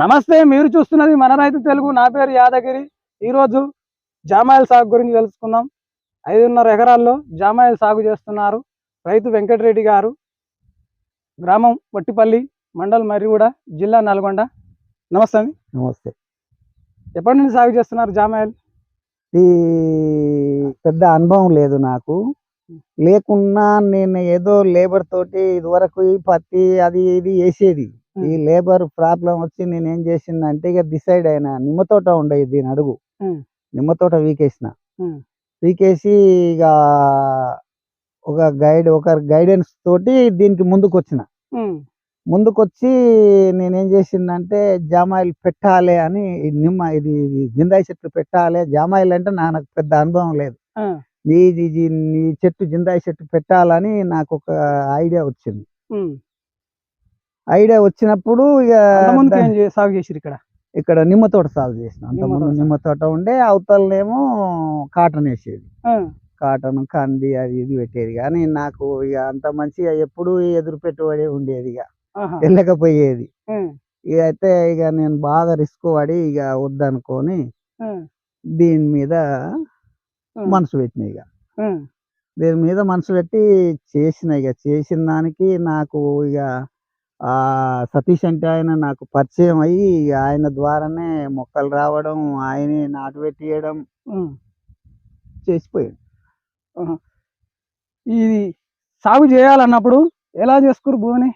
నమస్తే మీరు చూస్తున్నది మన రైతు తెలుగు. నా పేరు యాదగిరి. ఈరోజు జామాయిల్ సాగు గురించి తెలుసుకుందాం. ఐదున్నర ఎకరాల్లో జామాయిల్ సాగు చేస్తున్నారు రైతు వెంకటరెడ్డి గారు. గ్రామం వట్టిపల్లి మండల్ మర్రిగూడ జిల్లా నల్గొండ. నమస్తే అండి. నమస్తే. ఎప్పటి నుంచి సాగు చేస్తున్నారు జామాయిల్? ఈ పెద్ద అనుభవం లేదు నాకు. లేకున్నా నేను ఏదో లేబర్ తోటి ఇదివరకు పత్తి అది ఇది వేసేది. ఈ లేబర్ ప్రాబ్లం వచ్చి నేను ఏం చేసిందంటే ఇక డిసైడ్ అయినా నిమ్మ తోట ఉండేది దీని అడుగు. నిమ్మ తోట వీకేసిన. వీకేసి ఇక ఒక గైడ్ ఒక గైడెన్స్ తోటి దీనికి ముందుకు వచ్చిన ముందుకొచ్చి నేనేం చేసిందంటే జామాయిల్ పెట్టాలి అని నిమ్మ ఇది జిందాయి చెట్లు పెట్టాలి. జామాయిల్ అంటే నాకు పెద్ద అనుభవం లేదు. నీ నీ చెట్టు జిందాయి చెట్టు పెట్టాలని నాకు ఒక ఐడియా వచ్చింది. ఐడియా వచ్చినప్పుడు ఇక సాగు చేసిరు ఇక్కడ? ఇక్కడ నిమ్మ తోట సాగు చేసిన. అంతకుముందు. నిమ్మ తోట ఉండే అవతలనేమో కాటన్ వేసేది. కాటన్ కంది అది ఇది పెట్టేది. కానీ నాకు ఇక అంత మంచిగా ఎప్పుడు ఎదురు పెట్టుబడి ఉండేది ఇక వెళ్ళకపోయేది. ఇక అయితే ఇక నేను బాగా రిస్క్ పడి ఇక వద్దనుకొని దీని మీద మనసు పెట్టిన ఇక. దీని మీద మనసు పెట్టి చేసిన ఇక. చేసిన దానికి నాకు ఇక ఆ సతీష్ అంటే ఆయన నాకు పరిచయం అయ్యి ఇక ఆయన ద్వారానే మొక్కలు రావడం ఆయనే నాటు పెట్టియడం. చేసిపోయాడు. ఇది సాగు చేయాలన్నప్పుడు ఎలా చేసుకురు భూమిని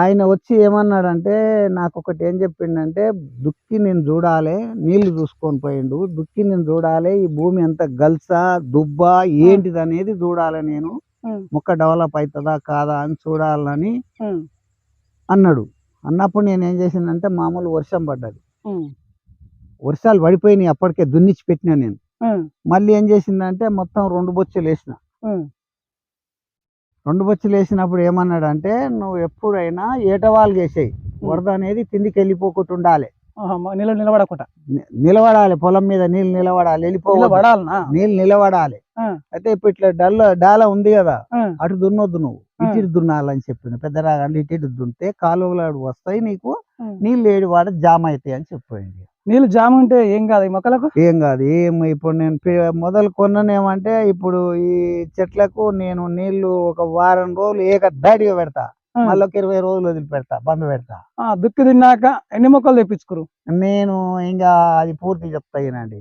ఆయన వచ్చి ఏమన్నాడంటే నాకు ఒకటి ఏం చెప్పిండంటే దుక్కి నేను చూడాలి నీళ్ళు చూసుకొని పోయిండు. దుక్కి నేను చూడాలి ఈ భూమి ఎంత గల్సా దుబ్బా ఏంటిది అనేది చూడాలి నేను. మొక్క డెవలప్ అవుతుందా కాదా అని చూడాలని అన్నాడు. అన్నప్పుడు నేను ఏం చేసిందంటే మామూలు వర్షం పడ్డది. వర్షాలు పడిపోయినాయి అప్పటికే దున్నిచ్చి పెట్టినా నేను. మళ్ళీ ఏం చేసిందంటే మొత్తం రెండు బొచ్చులు వేసిన రెండు బొచ్చులు వేసినప్పుడు ఏమన్నాడంటే నువ్వు ఎప్పుడైనా ఏటవాలు చేసేయి. వరద అనేది కిందికి వెళ్ళిపోకుండా ఉండాలి. నిల నిలబడకుండా. నిలబడాలి. పొలం మీద నీళ్ళు నిలబడాలి. వెళ్ళిపో నిలబడాలనా? నీళ్ళు నిలబడాలి. అయితే ఇప్పుడు ఇట్లా డల్ డాల ఉంది కదా అటు దున్నొద్దు నువ్వు. ఇటు దున్నాలని చెప్పింది పెద్ద రాగండి ఇటు దున్నితే కాలువలు వస్తాయి నీకు. నీళ్ళు ఏడు వాడ జామ అవుతాయి అని చెప్పింది నీళ్ళు జామ ఉంటే ఏం కాదు ఈ మొక్కలకు ఏం కాదు ఏం ఇప్పుడు నేను మొదలు కొన్నానేమంటే ఇప్పుడు ఈ చెట్లకు నేను నీళ్ళు ఒక వారం రోజులు ఏక దాడిగా పెడతా మళ్ళీ ఒక ఇరవై రోజులు వదిలిపెడతా బంద్ పెడతా ఆ, దుక్కి తిన్నాక ఎన్ని మొక్కలు తెప్పించుకురు నేను ఇంకా అది పూర్తి చెప్తాయినండి.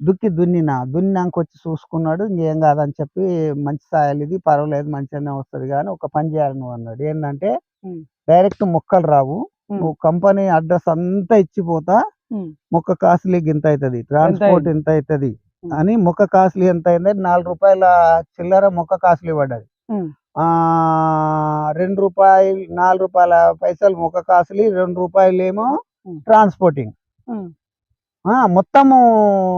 దుక్కి దున్నినా దున్నాక వచ్చి చూసుకున్నాడు ఇంకేం కాదని చెప్పి మంచి సాయలు ఇది పర్వాలేదు మంచిగానే వస్తుంది కానీ ఒక పని చేయాలి నువ్వు అన్నాడు ఏంటంటే. డైరెక్ట్ మొక్కలు రావు. నువ్వు కంపెనీ అడ్రస్ అంతా ఇచ్చిపోతా. మొక్క కాస్ట్లీ ఇంత అవుతుంది ట్రాన్స్పోర్ట్ ఇంత అవుతుంది. అని మొక్క కాస్ట్లీ ఎంత అయింది నాలుగు రూపాయల చిల్లర మొక్క కాస్ట్లీ పడ్డది. ఆ రెండు రూపాయలు నాలుగు రూపాయల పైసలు మొక్క కాస్ట్లీ రెండు రూపాయలు ఏమో. ట్రాన్స్పోర్టింగ్. మొత్తము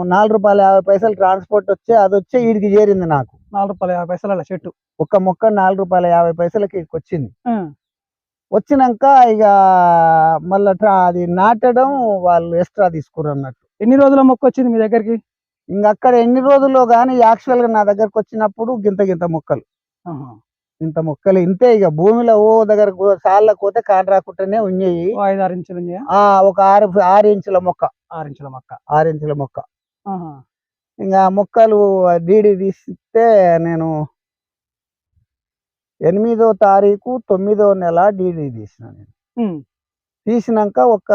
నాలుగు రూపాయల యాభై పైసలు ట్రాన్స్పోర్ట్ వచ్చే అది వచ్చే వీడికి చేరింది నాకు. నాలుగు రూపాయల యాభై పైసల చెట్టు. ఒక్క మొక్క నాలుగు రూపాయల యాభై పైసలకి వచ్చింది వచ్చినాక ఇక మళ్ళీ అది నాటడం వాళ్ళు ఎక్స్ట్రా తీసుకుర్రు అన్నట్టు ఎన్ని రోజుల మొక్క వచ్చింది మీ దగ్గరికి? ఇంక అక్కడ ఎన్ని రోజుల్లో కానీ యాక్చువల్గా నా దగ్గరకు వచ్చినప్పుడు గింత గింత మొక్కలు. ఇంత మొక్కలు ఇంతే ఇక భూమిలో ఓ దగ్గర సార్లకు పోతే కాని రాకుండానే ఉన్నాయి. ఓ ఐదు ఆరు ఇంచులు ఒక ఆరు ఆరు ఇంచుల మొక్క. ఆరు ఇంచుల మొక్క. ఆరు ఇంచుల మొక్క. ఇంకా మొక్కలు డీడీ తీస్తే నేను ఎనిమిదో తారీఖు తొమ్మిదో నెల డీడీ తీసిన నేను. తీసినాక ఒక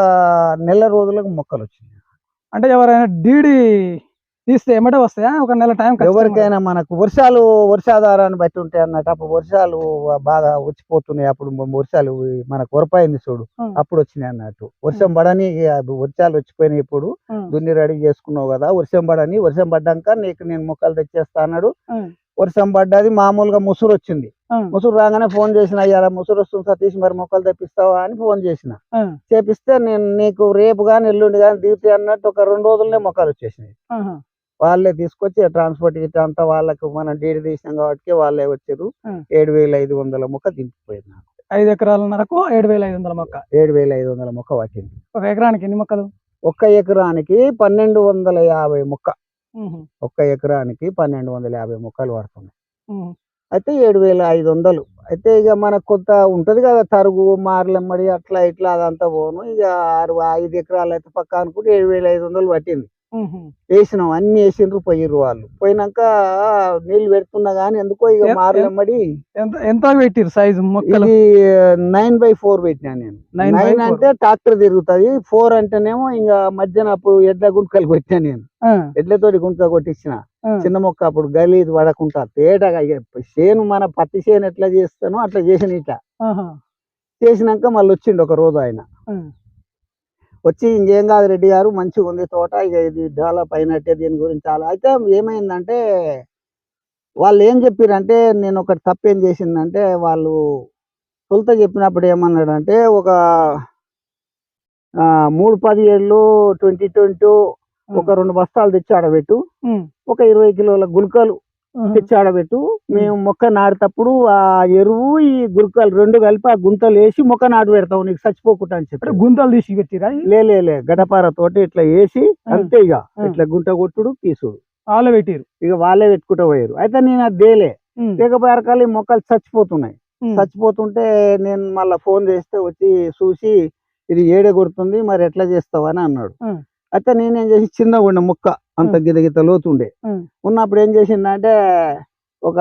నెల రోజులకు మొక్కలు వచ్చినాయి అంటే ఎవరైనా డీడీ తీస్తే ఎమ్మటే వస్తాయా ఒక నెల టైం ఎవరికైనా మనకు వర్షాలు వర్షాధారాన్ని బట్టి ఉంటాయి అన్నట్టు అప్పుడు వర్షాలు బాగా వచ్చిపోతున్నాయి అప్పుడు వర్షాలు మనకు వరపాయింది చూడు. అప్పుడు వచ్చినాయి అన్నట్టు వర్షం పడని వర్షాలు వచ్చిపోయినాయి ఇప్పుడు. దున్ని రెడీ చేసుకున్నావు కదా వర్షం పడని వర్షం పడ్డాక నీకు నేను మొక్కలు తెచ్చేస్తా అన్నాడు. వర్షం పడ్డది మామూలుగా ముసురు వచ్చింది. ముసురు రాగానే ఫోన్ చేసిన అయ్యారా ముసురు వస్తుంది సతీష్ మరి మొక్కలు తెప్పిస్తావా? అని ఫోన్ చేసిన. చేపిస్తే నేను నీకు రేపు కానీ ఎల్లుండి కానీ దిగుతాయి అన్నట్టు ఒక రెండు రోజులనే మొక్కలు వచ్చేసినాయి. వాళ్ళే తీసుకొచ్చి ట్రాన్స్పోర్ట్ గిట్ట అంతా వాళ్ళకు మనం డీడీ తీసినాం కాబట్టి వాళ్ళే వచ్చారు. ఏడు వేల ఐదు వందల మొక్క దింపిపోయింది నాకు. ఐదు ఎకరాలన్నరకు ఏడు వేల ఐదు వందల మొక్క. ఏడు వేల ఐదు వందల మొక్క పట్టింది. ఒక ఎకరానికి ఎన్ని మొక్కలు? ఒక్క ఎకరానికి పన్నెండు వందల యాభై మొక్క. ఒక్క ఎకరానికి పన్నెండు వందల యాభై మొక్కలు పడుతున్నాయి. అయితే ఏడు వేల ఐదు వందలు అయితే ఇక మనకు కొంత ఉంటది కదా తరుగు మార్లమ్మడి అట్లా ఇట్లా అదంతా పోను. ఇక ఆరు ఐదు ఎకరాలు అయితే పక్క అనుకుంటే ఏడు వేల ఐదు వందలు పట్టింది. వేసినాం అన్ని వేసిండ్రు పోయిర్రు వాళ్ళు. పోయినాక నీళ్ళు పెడుతున్నా కానీ ఎందుకో ఇక మార్లమ్మడి ఎంత ఎంత పెట్టిరు సైజు మొక్కలు? ఇది నైన్ బై ఫోర్ పెట్టినా నేను. నైన్. అంటే ట్రాక్టర్ తిరుగుతుంది. ఫోర్ అంటేనేమో ఇంకా మధ్యాహ్నం అప్పుడు ఎడ్ల గుంటకలు కొట్టినా నేను. ఎడ్లతోటి గుంటక కొట్టించిన. చిన్న మొక్క అప్పుడు గలీది పడకుండా తేటగా ఇక చేను మన పత్తి చేను ఎట్లా చేస్తానో అట్లా చేసిన ఇట్లా ఆహా, చేసినాక మళ్ళీ వచ్చిండు ఒక రోజు ఆయన. వచ్చి ఇంకేం కాదు రెడ్డి గారు మంచిగా ఉంది తోట ఇక ఇది డెవలప్ అయినట్టే దీని గురించి చాలా అయితే ఏమైందంటే వాళ్ళు ఏం చెప్పారంటే నేను ఒకటి తప్పేం చేసిందంటే వాళ్ళు తొలుత చెప్పినప్పుడు ఏమన్నాడంటే ఒక మూడు పదిహేళ్ళు ట్వంటీ ట్వంటీ ఒక రెండు బస్తాలు తెచ్చి ఆడబెట్టు. ఒక ఇరవై కిలోల గుల్కలు తెచ్చి ఆడబెట్టు. మేము మొక్క నాటేటప్పుడు ఆ ఎరువు ఈ గుల్కలు రెండు కలిపి ఆ గుంతలు వేసి మొక్క నాటు పెడతాం నీకు చచ్చిపోకుండా అని చెప్పి. గుంతలు తీసి పెట్టిరా లే గడపార తోటి ఇట్లా వేసి. అంతే ఇక. ఇట్లా గుంట కొట్టుడు పీసుడు. ఆలో పెట్టిరు. ఇక వాళ్ళే పెట్టుకుంటూ పోయారు అయితే నేను అది దేలే ఉమ్, లేకపోయారకాలి ఈ మొక్కలు చచ్చిపోతున్నాయి. చచ్చిపోతుంటే నేను మళ్ళీ ఫోన్ చేస్తే వచ్చి చూసి ఇది ఏడే కొడుతుంది మరి ఎట్లా చేస్తావు అని అన్నాడు. అయితే నేనేం చేసి చిన్నగా ఉండే మొక్క అంత. గిద గిత లోతుండే. ఉన్నప్పుడు ఏం చేసిందంటే ఒక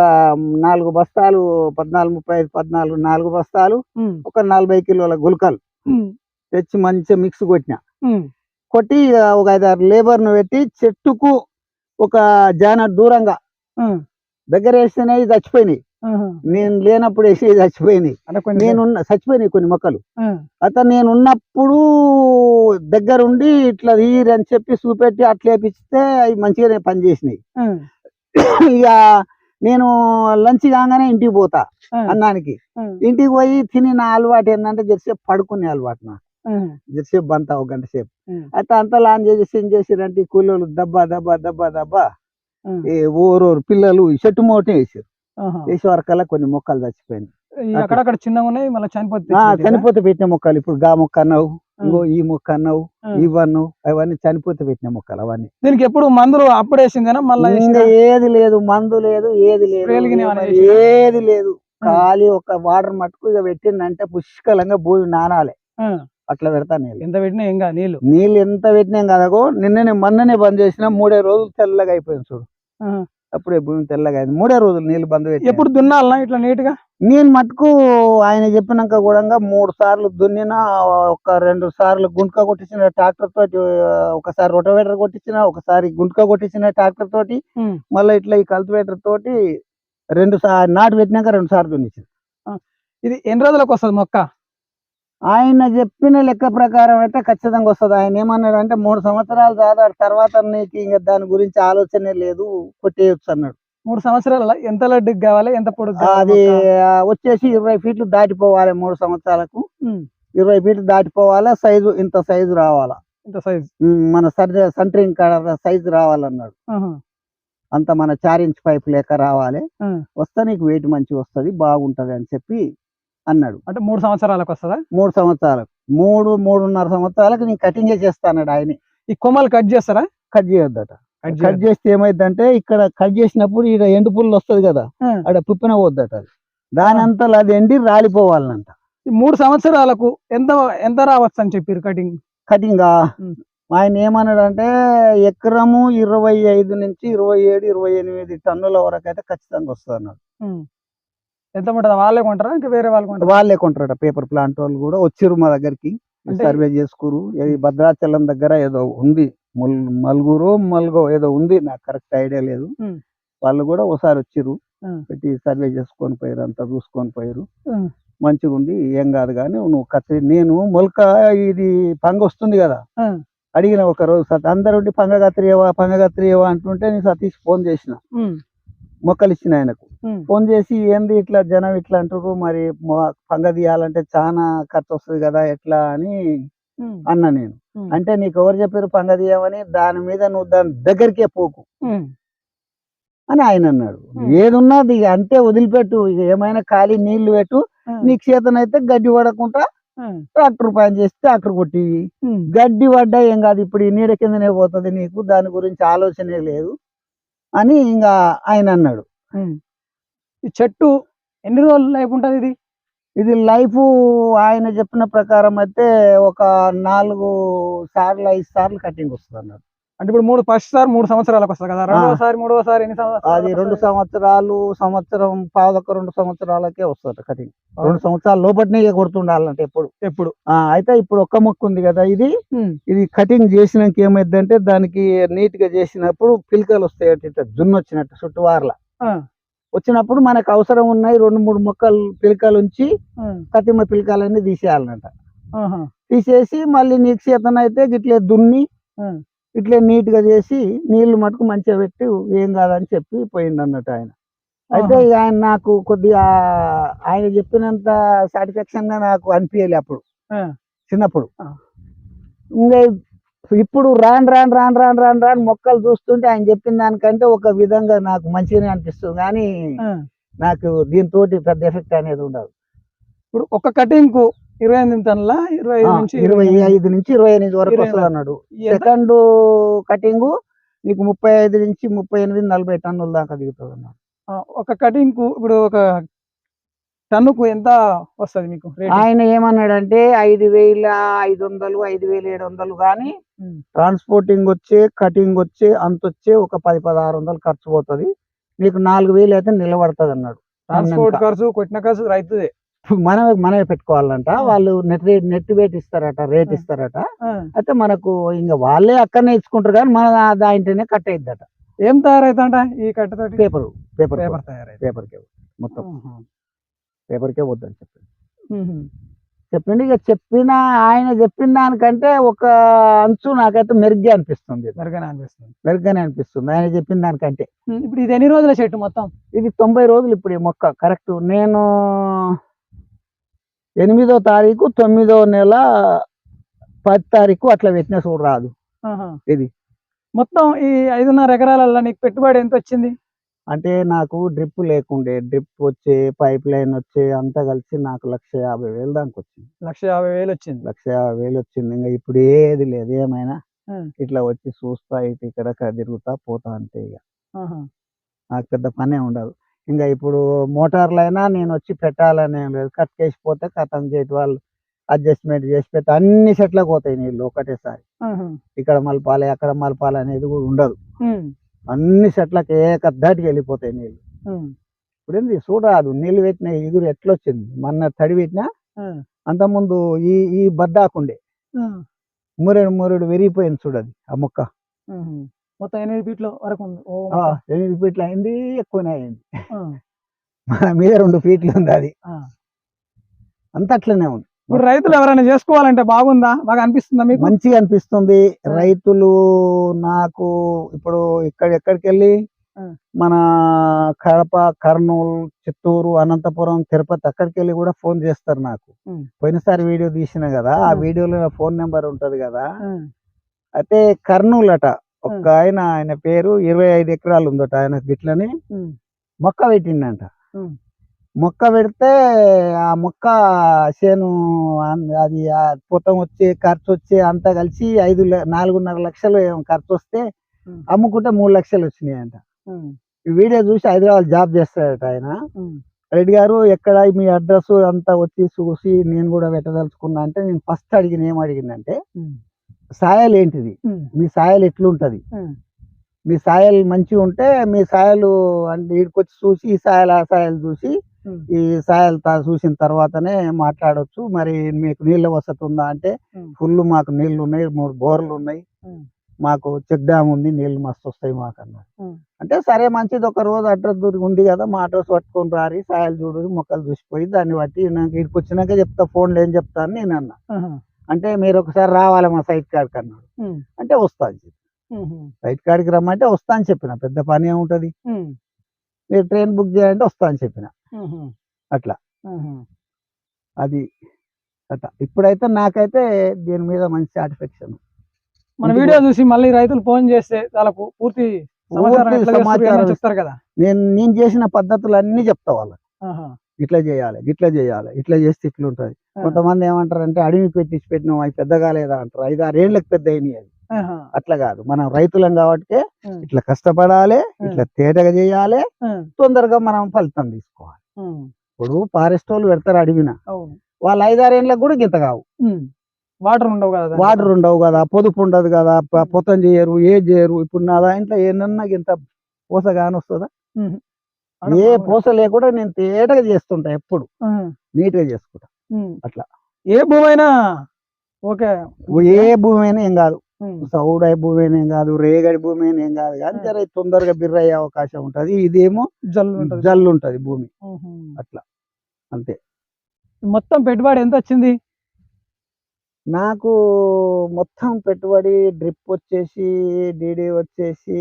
నాలుగు బస్తాలు పద్నాలుగు ముప్పై ఐదు పద్నాలుగు నాలుగు బస్తాలు ఒక నలభై కిలోల గుల్కలు తెచ్చి మంచిగా మిక్స్ కొట్టిన కొట్టి ఒక ఐదారు లేబర్ను పెట్టి చెట్టుకు ఒక జాన దూరంగా దగ్గర వేస్తేనే చచ్చిపోయినాయి. నేను లేనప్పుడు వేసి చచ్చిపోయినాయి. అంటే కొన్ని నేను చచ్చిపోయినాయి కొన్ని మొక్కలు. ఆ, అతను నేను ఉన్నప్పుడు దగ్గరుండి ఇట్లా తీయరు అని చెప్పి చూపెట్టి అట్లా వేపిస్తే అవి మంచిగానే పనిచేసినాయి. ఇక నేను లంచ్ కాగానే ఇంటికి పోతా అన్నానికి. ఇంటికి పోయి తిని నా అలవాటు ఏంటంటే జరసేపు పడుకునే అలవాటు నాకు. ఆ, జరసేపు బంతా ఒక గంట సేపు. అయితే అంతా లాన్ చేసి ఏం చేసిరంటే కూలోళ్ళు దబ్బా దబ్బా దబ్బా దబ్బా ఓరోరు పిల్లలు చెట్టు మోటే వేసారు. వేసే వరకల్లా కొన్ని మొక్కలు చచ్చిపోయినాయి. అక్కడక్కడ చిన్నగా ఉన్నాయి మళ్ళీ చనిపోతే చనిపోతే పెట్టిన మొక్కలు ఇప్పుడు గా మొక్క అన్నావు ఇంకో ఈ మొక్క అన్నావు ఇవన్ను అవన్నీ చనిపోతే పెట్టిన మొక్కలు అవన్నీ. దీనికి ఎప్పుడు మందులు అప్పుడు వేసిందేనా మళ్ళీ ఇంకా ఏది లేదు మందు లేదు ఏది లేదు ఏది లేదు. ఖాళీ ఒక వాటర్ మట్టుకు ఇక పెట్టిందంటే పుష్కలంగా భూమి నానాలి. అట్లా పెడతా నీళ్ళు. ఎంత పెట్టినా ఏం కాదు నీళ్ళు. నీళ్ళు ఎంత పెట్టినాం కదగో నిన్ననే మొన్ననే బంద్ చేసిన మూడే రోజులు తెల్లగా అయిపోయింది చూడు. అప్పుడే భూమి తెల్లగా అయింది. మూడే రోజులు నీళ్ళు బంద్ పెట్టి ఎప్పుడు దున్నాలనా ఇట్లా నీట్గా నేను మటుకు ఆయన చెప్పినాక కూడా మూడు సార్లు దున్నిన ఒక రెండు సార్లు గుంటక కొట్టించిన ట్రాక్టర్ తోటి ఒకసారి రొటవేటర్ కొట్టించిన ఒకసారి గుంటక కొట్టించిన ట్రాక్టర్ తోటి. మళ్ళీ ఇట్లా ఈ కల్టివేటర్ తోటి రెండు సార్లు నాటు పెట్టినాక రెండు సార్లు దున్నించిన ఇది ఎన్ని రోజులకు వస్తుంది మొక్క? ఆయన చెప్పిన లెక్క ప్రకారం అయితే ఖచ్చితంగా వస్తుంది. ఆయన ఏమన్నాడు అంటే మూడు సంవత్సరాలు దాదాపు తర్వాత నీకు ఇంకా దాని గురించి ఆలోచనే లేదు కొట్టేయచ్చు అన్నాడు. మూడు సంవత్సరాల ఎంత లడ్డుకి కావాలి ఎంత పొడుగు అది వచ్చేసి ఇరవై ఫీట్లు దాటిపోవాలి మూడు సంవత్సరాలకు. ఇరవై ఫీట్లు దాటిపోవాలి సైజు ఇంత సైజు రావాలా? ఇంత సైజ్? మన సెంటరింగ్ సైజు రావాలన్నాడు. అంత మన చార్ ఇంచ్ పైప్ లెక్క రావాలి. వస్తే నీకు వెయిట్ మంచిగా వస్తుంది బాగుంటది అని చెప్పి అన్నాడు. అంటే మూడు సంవత్సరాలకు వస్తుందా? మూడు సంవత్సరాలకు. మూడు మూడున్నర సంవత్సరాలకు నేను కటింగ్ చేస్తా అన్నాడు ఆయన. ఈ కొమ్మలు కట్ చేస్తారా? కట్ చేయొద్దట. కట్ కట్ చేస్తే ఏమైందంటే ఇక్కడ కట్ చేసినప్పుడు ఇక్కడ ఎండు పుల్లు వస్తుంది కదా. అక్కడ పుప్పిన పోద్దట అది. దాని అంతా అది ఎండి రాలిపోవాలంట. ఈ మూడు సంవత్సరాలకు ఎంత ఎంత రావచ్చు అని చెప్పారు కటింగ్? కటింగ్. ఆయన ఏమన్నాడంటే ఎకరము ఇరవై ఐదు నుంచి ఇరవై ఏడు ఇరవై ఎనిమిది టన్నుల వరకు అయితే ఖచ్చితంగా వస్తుంది అన్నాడు ఎంత ఉంటుంది వాళ్ళే కొంటారా? ఇంకా వేరే వాళ్ళు కొంటారా? వాళ్ళే కొంటారట. పేపర్ ప్లాంట్ వాళ్ళు కూడా వచ్చిర్రు మా దగ్గరికి. సర్వే చేసుకురు. ఇది భద్రాచలం దగ్గర ఏదో ఉంది. ముల్ మల్గురు మల్గో ఏదో ఉంది. నాకు కరెక్ట్ ఐడియా లేదు. వాళ్ళు కూడా ఒకసారి వచ్చిర్రు. ఉం. పెట్టి సర్వే చేసుకొని పోయారు. అంతా చూసుకొని పోయారు. మంచిగా ఉంది ఏం కాదు కానీ నువ్వు కత్తి నేను మొలక ఇది పంగ వస్తుంది కదా. అడిగిన ఒక రోజు సత్ అందరు పంగ కత్తిరియవా పంగ కత్తిరియవా అంటుంటే నేను సతీష్ ఫోన్ చేసిన. మొక్కలు ఇచ్చిన ఆయనకు. ఫోన్ చేసి ఏంది ఇట్లా జనం ఇట్లా అంటారు మరి పంగ తీయాలంటే చాలా ఖర్చు వస్తుంది కదా ఎట్లా అని అన్నా నేను. అంటే నీకు ఎవరు చెప్పారు పంగ తీయమని దాని మీద నువ్వు దాని దగ్గరికే పోకు. అని ఆయన అన్నాడు. ఏదున్నది అంతే వదిలిపెట్టు ఏమైనా ఖాళీ నీళ్ళు పెట్టు నీకు చేతనైతే గడ్డి పడకుండా ట్రాక్టర్ పని చేసి ట్రాక్టర్ కొట్టి గడ్డి పడ్డా ఏం కాదు ఇప్పుడు ఈ నీడ కిందనే పోతుంది నీకు దాని గురించి ఆలోచనే లేదు. అని ఇంకా ఆయన అన్నాడు. ఈ చెట్టు ఎన్ని రోజులు లైఫ్ ఉంటుంది ఇది? ఇది లైఫ్ ఆయన చెప్పిన ప్రకారం అయితే ఒక నాలుగు సార్లు ఐదు సార్లు కటింగ్ వస్తుంది అన్నాడు అంటే ఇప్పుడు మూడు ఫస్ట్ సార్ మూడు సంవత్సరాలకు వస్తుంది కదా రెండోసారి మూడోసారి ఎన్ని సంవత్సరాలు అది రెండు సంవత్సరాలు? సంవత్సరం పాదొక రెండు సంవత్సరాలకే వస్తుంది కటింగ్. రెండు సంవత్సరాల లోపటినే కొడుతుండాలంటే ఎప్పుడు? ఎప్పుడు. ఆ, అయితే ఇప్పుడు ఒక్క మొక్క ఉంది కదా ఇది. ఇది కటింగ్ చేసినాక ఏమైందంటే దానికి నీట్గా చేసినప్పుడు పిలకలు వస్తాయి జున్ను వచ్చినట్టు చుట్టువార్ల వచ్చినప్పుడు మనకు అవసరం ఉన్నాయి రెండు మూడు మొక్కలు పిలకలు ఉంచి కతిమ పిలకలన్నీ తీసేయాలన్నట ఆహా, తీసేసి మళ్ళీ నీకు చేతన అయితే గిట్లే దున్ని ఇట్లే నీట్గా చేసి నీళ్ళు మటుకు మంచిగా పెట్టి ఏం కాదని చెప్పి పోయింది అన్నట్టు ఆయన. అయితే ఆయన నాకు కొద్దిగా ఆయన చెప్పినంత సాటిస్ఫాక్షన్గా నాకు అనిపించాలి అప్పుడు. చిన్నప్పుడు. ఇంకా ఇప్పుడు రాను రాను రాను రాను రాను రాను మొక్కలు చూస్తుంటే ఆయన చెప్పిన దానికంటే ఒక విధంగా నాకు మంచిగానే అనిపిస్తుంది. కానీ. నాకు దీంతో పెద్ద ఎఫెక్ట్ అనేది ఉండదు. ఇప్పుడు ఒక కటింగ్కు ఇరవై ఎనిమిది టన్నుల? ఇరవై ఐదు నుంచి ఇరవై ఐదు నుంచి ఇరవై ఎనిమిది వరకు వస్తుంది అన్నాడు? సెకండ్ కటింగ్ నీకు ముప్పై ఐదు నుంచి ముప్పై ఎనిమిది నలభై టన్నుల దాకా దిగుతుంది అన్నాడు ఒక కటింగ్కు ఇప్పుడు ఒక టన్నుకు ఎంత వస్తుంది మీకు? ఆయన ఏమన్నాడంటే ఐదు వేల ఐదు వందలు ఐదు వేల ఏడు వందలు కానీ ట్రాన్స్పోర్టింగ్ వచ్చే కటింగ్ వచ్చే అంత వచ్చే ఒక పది పదహారు వందలు ఖర్చు పోతుంది. నీకు నాలుగు వేలు అయితే నిలబడుతుంది అన్నాడు ట్రాన్స్పోర్ట్. ఖర్చు కొట్టిన ఖర్చు రైతుదే. మనమే మనమే పెట్టుకోవాలంట. వాళ్ళు నెట్ రేట్ నెట్ రేట్ ఇస్తారట రేట్. ఇస్తారట. అయితే మనకు ఇంకా వాళ్ళే అక్కడనే ఇచ్చుకుంటారు కానీ మన దాంట్లోనే కట్ అయిద్దట. ఏం తయారైతుంట ఈ కట్టతోటి పేపర్ పేపర్ పేపర్ తయారైతుంది పేపర్కే మొత్తం. పేపర్కే వద్దని చెప్పి ఉహు. చెప్పింది ఇక చెప్పిన ఆయన చెప్పిన దానికంటే ఒక అంచు నాకైతే మెరుగ్గా అనిపిస్తుంది మెరుగనే అనిపిస్తుంది. మెరుగ్గానే అనిపిస్తుంది. ఆయన చెప్పిన దానికంటే. ఇప్పుడు ఇది ఎన్ని రోజుల చెట్టు మొత్తం? ఇది తొంభై రోజులు ఇప్పుడు ఈ మొక్క. కరెక్ట్ నేను ఎనిమిదో తారీఖు తొమ్మిదో నెల పది తారీఖు అట్లా పెట్టిన చూడు రాదు. ఇది. మొత్తం ఈ ఐదున్నర ఎకరాలలో నీకు పెట్టుబడి ఎంత వచ్చింది? అంటే నాకు డ్రిప్ లేకుండే డ్రిప్ వచ్చే పైప్ లైన్ వచ్చే అంతా కలిసి నాకు లక్ష యాభై వేలు దాకా వచ్చింది. లక్ష యాభై వేలు వచ్చింది. లక్ష యాభై వేలు వచ్చింది. ఇంకా ఇప్పుడు ఏది లేదు ఏమైనా ఇట్లా వచ్చి చూస్తా ఇటు ఇక్కడ తిరుగుతా పోతా అంతే ఇక. నాకు పెద్ద పనే ఉండదు. ఇంకా ఇప్పుడు మోటార్లు అయినా నేను వచ్చి పెట్టాలని ఏం లేదు. కట్ చేసిపోతే కథం చేయటి వాళ్ళు అడ్జస్ట్మెంట్ చేసి పెడితే అన్ని సెట్లకు పోతాయి నీళ్ళు ఒకటేసారి. ఇక్కడ మలపాలి అక్కడ మలపాలి అనేది కూడా ఉండదు. అన్ని సెట్లకు ఏక దాటికి వెళ్ళిపోతాయి నీళ్ళు. ఇప్పుడు ఏంది? చూడరాదు. నీళ్ళు పెట్టిన ఎగురు ఎట్లా వచ్చింది మొన్న తడి పెట్టినా అంతకుముందు ఈ ఈ బద్దాకుండే. మురెడు మురెడు విరిగిపోయింది చూడది ఆ మొక్క. మొత్తం ఎనిమిది ఫీట్ల వరకు ఉంది. ఎనిమిది ఫీట్లు అయింది ఎక్కువనే అయింది. మన మీద రెండు ఫీట్లు ఉంది అది. అంత అట్లనే ఉంది. ఇప్పుడు రైతులు ఎవరైనా చేసుకోవాలంటే బాగుందా? బాగా అనిపిస్తుందా మీకు? మంచిగా అనిపిస్తుంది. రైతులు నాకు ఇప్పుడు ఇక్కడ ఎక్కడికి వెళ్ళి. మన కడప కర్నూలు చిత్తూరు అనంతపురం తిరుపతి అక్కడికి వెళ్ళి కూడా ఫోన్ చేస్తారు నాకు. పోయినసారి వీడియో తీసిన కదా ఆ. వీడియోలో ఫోన్ నెంబర్ ఉంటది కదా. అయితే కర్నూలు అట ఒక్క ఆయన ఆయన పేరు ఇరవై ఐదు ఎకరాలు ఉందట ఆయన గిట్లని మొక్క పెట్టిండంట. మొక్క పెడితే ఆ మొక్క చేను అది మొత్తం వచ్చే ఖర్చు వచ్చే అంతా కలిసి ఐదు నాలుగున్నర లక్షలు ఖర్చు వస్తే. అమ్ముకుంటే మూడు లక్షలు వచ్చినాయంట. వీడియో చూసి హైదరాబాద్ జాబ్ చేస్తాడట ఆయన. రెడ్డి గారు ఎక్కడ మీ అడ్రస్ అంతా వచ్చి చూసి నేను కూడా పెట్టదలుచుకున్నా అంటే నేను ఫస్ట్ అడిగిన ఏం అడిగిందంటే సాయల్ ఏంటిది మీ సాయల్ ఎట్లుంటది? మీ సాయల్ మంచిగా ఉంటే మీ సాయలు అంటే ఈడికొచ్చి చూసి ఈ సాయల్ ఆ సాయల్ చూసి ఈ సాయల్ తా చూసిన తర్వాతనే మాట్లాడొచ్చు. మరి మీకు నీళ్ళ వసతి ఉందా అంటే ఫుల్ మాకు నీళ్ళు ఉన్నాయి మూడు బోర్లు ఉన్నాయి మాకు చెక్ డ్యామ్ ఉంది నీళ్ళు మస్తు వస్తాయి మాకు అన్నారు. అంటే సరే మంచిది ఒక రోజు అడ్రస్ దొరికి ఉంది కదా మా అడ్రస్ పట్టుకొని రారి సాయలు చూడు మొక్కలు చూసిపోయి దాన్ని బట్టి నాకు ఇక్కడికి వచ్చినాక చెప్తా ఫోన్లో ఏం చెప్తా అని నేను అన్నా. అంటే మీరు ఒకసారి రావాలి మా సైట్ కాడికి అన్నాడు. అంటే వస్తా అని చెప్పి. సైట్ కాడికి రమ్మంటే వస్తా అని చెప్పిన. పెద్ద పని ఏముంటది? మీరు ట్రైన్ బుక్ చేయాలంటే వస్తా అని చెప్పిన. అట్లా. అది అట్లా ఇప్పుడైతే నాకైతే దీని మీద మంచి సాటిస్ఫాక్షన్. మన వీడియో చూసి మళ్ళీ రైతులు ఫోన్ చేస్తే వాళ్ళకు పూర్తి సమాచారం చెప్తారు కదా. నేను నేను చేసిన పద్ధతులు అన్ని చెప్తా వాళ్ళకి. ఇట్లా చేయాలి ఇట్లా చేయాలి ఇట్లా చేస్తే ఇట్లా ఉంటది. కొంతమంది ఏమంటారంటే అడవి పెట్టించి పెట్టినాం అవి పెద్దగా లేదా అంటారు ఐదు ఆరు ఏళ్ళకి పెద్ద అయినాయి అది. అట్లా కాదు మనం రైతులం కాబట్టి. ఇట్లా కష్టపడాలి ఇట్లా తేటగా చేయాలి. తొందరగా మనం ఫలితం తీసుకోవాలి. ఇప్పుడు ఫారెస్ట్ వాళ్ళు పెడతారు అడవిన అవును వాళ్ళు ఐదారు ఏళ్ళకి కూడా గింత కావు. వాటర్ ఉండవు కదా. వాటర్ ఉండవు కదా పొదుపు ఉండదు కదా పొతం చేయరు ఏ చేయరు ఇప్పుడు నా దాంట్లో ఏమన్నా ఇంత పూస కానొస్తుందా ఉమ్. ఏ పూస లేకుండా నేను తేటగా చేస్తుంటా ఎప్పుడు. నీట్గా చేసుకుంటా. అట్లా. ఏ భూమి అయినా ఓకే ఏ భూమి అయినా ఏం కాదు. సౌడై భూమి అయినా ఏం కాదు రేగడి భూమి అయినా ఏం కాదు కానీ. జర తొందరగా బిర్ర అయ్యే అవకాశం ఉంటది ఇదేమో జల్లు ఉంటది జల్లు ఉంటది భూమి. అట్లా అంతే మొత్తం పెట్టుబడి ఎంత వచ్చింది నాకు మొత్తం పెట్టుబడి డ్రిప్ వచ్చేసి డిడి వచ్చేసి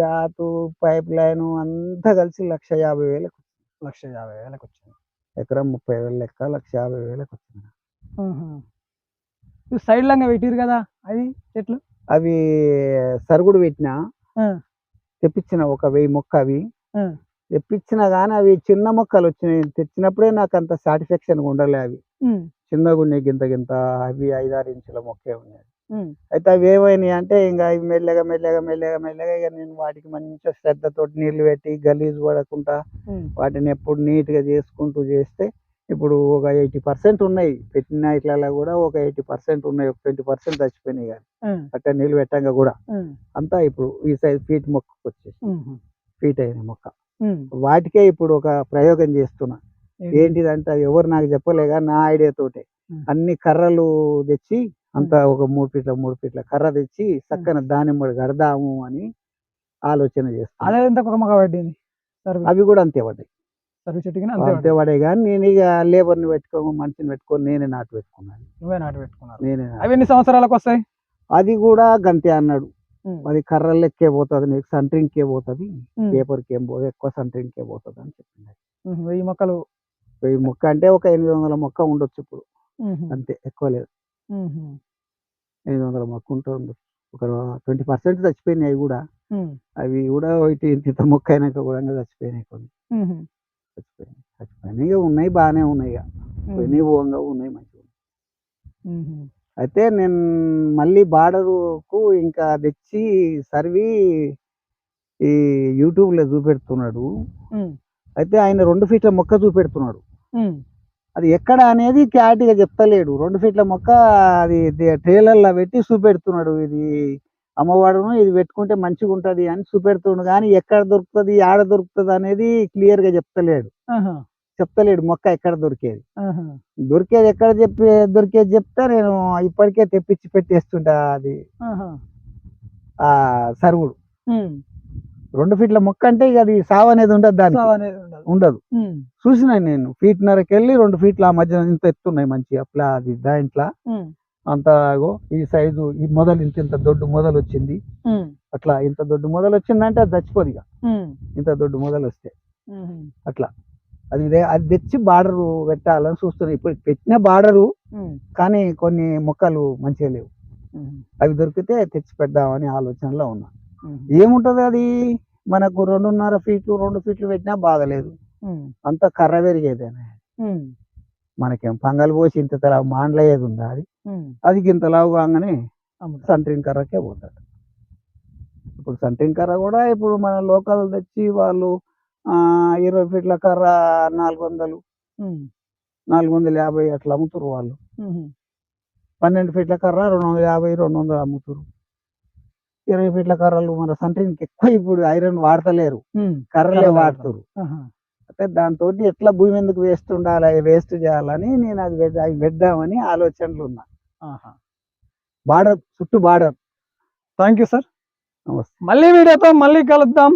ఘాటు పైప్ లైన్ అంతా కలిసి లక్ష యాభై వేలకు లక్ష యాభై వేలకు వచ్చింది. ఎకరం ముప్పై వేలు లెక్క లక్ష యాభై వేలకు వచ్చింది సైడ్ లంగా పెట్టిరు కదా అది చెట్లు? అవి సరుగుడు పెట్టిన. తెప్పించిన ఒక వెయ్యి మొక్క అవి. తెప్పించిన కానీ అవి చిన్న మొక్కలు వచ్చినాయి. తెచ్చినప్పుడే నాకు అంత సాటిస్ఫాక్షన్ ఉండలే అవి. ఉమ్. చిన్నగా ఉన్నాయి గింత గింత అవి ఐదారు ఇంచుల మొక్కే ఉన్నాయి. అయితే అవి ఏమైనాయి అంటే ఇంకా అవి మెల్లగా మెల్లగా మెల్లగా మెల్లగా ఇక నేను వాటికి మంచిగా శ్రద్ధతోటి నీళ్ళు పెట్టి గలీజ్ పడకుండా. వాటిని ఎప్పుడు నీట్గా చేసుకుంటూ చేస్తే ఇప్పుడు ఒక ఎయిటీ పర్సెంట్ ఉన్నాయి పెట్టిన ఇట్లలో కూడా ఒక ఎయిటీ పర్సెంట్ ఉన్నాయి ఒక ట్వంటీ పర్సెంట్ చచ్చిపోయినాయి కానీ. అట్లా నీళ్ళు పెట్టంగా కూడా. అంతా ఇప్పుడు ఈ సైజ్ ఫీట్ మొక్కకు వచ్చేసి. ఫీట్ అయిన మొక్క. వాటికే ఇప్పుడు ఒక ప్రయోగం చేస్తున్నా? ఏంటిదంటే అది ఎవరు నాకు చెప్పలేగా నా ఐడియా తోటే. అన్ని కర్రలు తెచ్చి అంత ఒక మూడు ఫీట్ల మూడు ఫీట్ల కర్ర తెచ్చి చక్కన దానిమ్మడి కడదాము అని ఆలోచన చేస్తాను అదే ఎంత పడింది అవి కూడా అంతే పడ్డాయి అంతే. పడే కానీ నేను ఇక లేబర్ని పెట్టుకో మనిషిని పెట్టుకొని నేనే నాటు పెట్టుకున్నాను నువ్వే నాటు పెట్టుకున్నారు నేనే. అవి ఎన్ని సంవత్సరాలకు వస్తాయి అది కూడా గంతే అన్నాడు. అది కర్రలు ఎక్కే పోతుంది నీకు సంట్రింగ్కే పోతుంది. పేపర్కి ఏం పోదు ఎక్కువ సంట్రింగ్కే పోతుంది అని చెప్పింది. వెయ్యి మొక్కలు ఈ మొక్క అంటే ఒక ఎనిమిది వందల మొక్క ఉండొచ్చు ఇప్పుడు. అంతే ఎక్కువ లేదు. ఎనిమిది వందల మొక్క ఉంటుంది ఒక ట్వంటీ పర్సెంట్ చచ్చిపోయినాయి కూడా. అవి కూడా ఇటు ఇంత మొక్క అయినాక కూడా చచ్చిపోయినాయి కొన్ని. చచ్చిపోయినాయి చచ్చిపోయినాయి ఉన్నాయి బాగానే ఉన్నాయి ఇక. పోయినాయి పోగా ఉన్నాయి మంచిగా. అయితే నేను మళ్ళీ బార్డరుకు ఇంకా తెచ్చి సర్వి ఈ యూట్యూబ్లో చూపెడుతున్నాడు. అయితే ఆయన రెండు ఫీట్ల మొక్క చూపెడుతున్నాడు. అది ఎక్కడ అనేది క్లారిటీగా చెప్తలేడు రెండు ఫీట్ల మొక్క అది ట్రైలర్లో పెట్టి చూపెడుతున్నాడు ఇది అమ్మవాడును ఇది పెట్టుకుంటే మంచిగా ఉంటది అని చూపెడుతున్నాడు కానీ ఎక్కడ దొరుకుతుంది ఆడ దొరుకుతుంది అనేది క్లియర్గా చెప్తలేడు. చెప్తలేడు మొక్క ఎక్కడ దొరికేది. దొరికేది ఎక్కడ చెప్పి దొరికేది చెప్తే నేను ఇప్పటికే తెప్పించి పెట్టేస్తుంటా అది. ఆ సరుగుడు ఉమ్. రెండు ఫీట్ల మొక్క అంటే ఇక అది సావు అనేది ఉండదు అనేది ఉండదు. చూసిన నేను ఫీట్ నరకి వెళ్ళి రెండు ఫీట్ల ఆ మధ్య ఇంత ఎత్తున్నాయి మంచిగా అట్లా అది దాంట్లో ఉమ్. అంత ఇగో ఈ సైజు ఈ మొదలు ఇంత ఇంత దొడ్డు మొదలు వచ్చింది. అట్లా ఇంత దొడ్డు మొదలు వచ్చిందంటే అది చచ్చిపోదు ఇక. ఇంత దొడ్డు మొదలు వస్తే. అట్లా అది అది తెచ్చి బార్డర్ పెట్టాలని చూస్తున్నాను ఇప్పుడు పెట్టిన బార్డరు. కానీ కొన్ని మొక్కలు మంచిగా లేవు. అవి దొరికితే తెచ్చి పెడదామని ఆలోచనలో ఉన్నా ఉహు. ఏముంటది అది మనకు రెండున్నర ఫీట్లు రెండు ఫీట్లు పెట్టినా బాగలేదు ఉమ్. అంత కర్ర పెరిగేదేనే ఉమ్. మనకేం పంగలు పోసి ఇంత తల మాండ్లయ్యేది ఉందా అది. అది ఇంత లావు కాగానే. సంట్రింగ్ కర్రకే పోతాడు ఇప్పుడు సంట్రింగ్ కర్ర కూడా ఇప్పుడు మన లోకల్ తెచ్చి వాళ్ళు ఆ ఇరవై ఫీట్ల కర్ర నాలుగు వందలు. నాలుగు వందల యాభై అట్లా అమ్ముతారు వాళ్ళు. పన్నెండు ఫీట్ల కర్ర రెండు వందల యాభై రెండు వందలు అమ్ముతారు ఇరవై ఫీట్ల కర్రలు మన సంట్రింగ్ ఎక్కువ ఇప్పుడు ఐరన్ వాడతలేరు. కర్రలే వాడుతారు. అంటే దాంతో ఎట్లా భూమి ఎందుకు వేస్ట్ ఉండాలి వేస్ట్ చేయాలని నేను అది అవి పెడదామని ఆలోచనలు ఉన్నా. బార్డర్ చుట్టూ బార్డర్. Thank you sir. నమస్తే. మళ్ళీ వీడియోతో మళ్ళీ కలుద్దాం.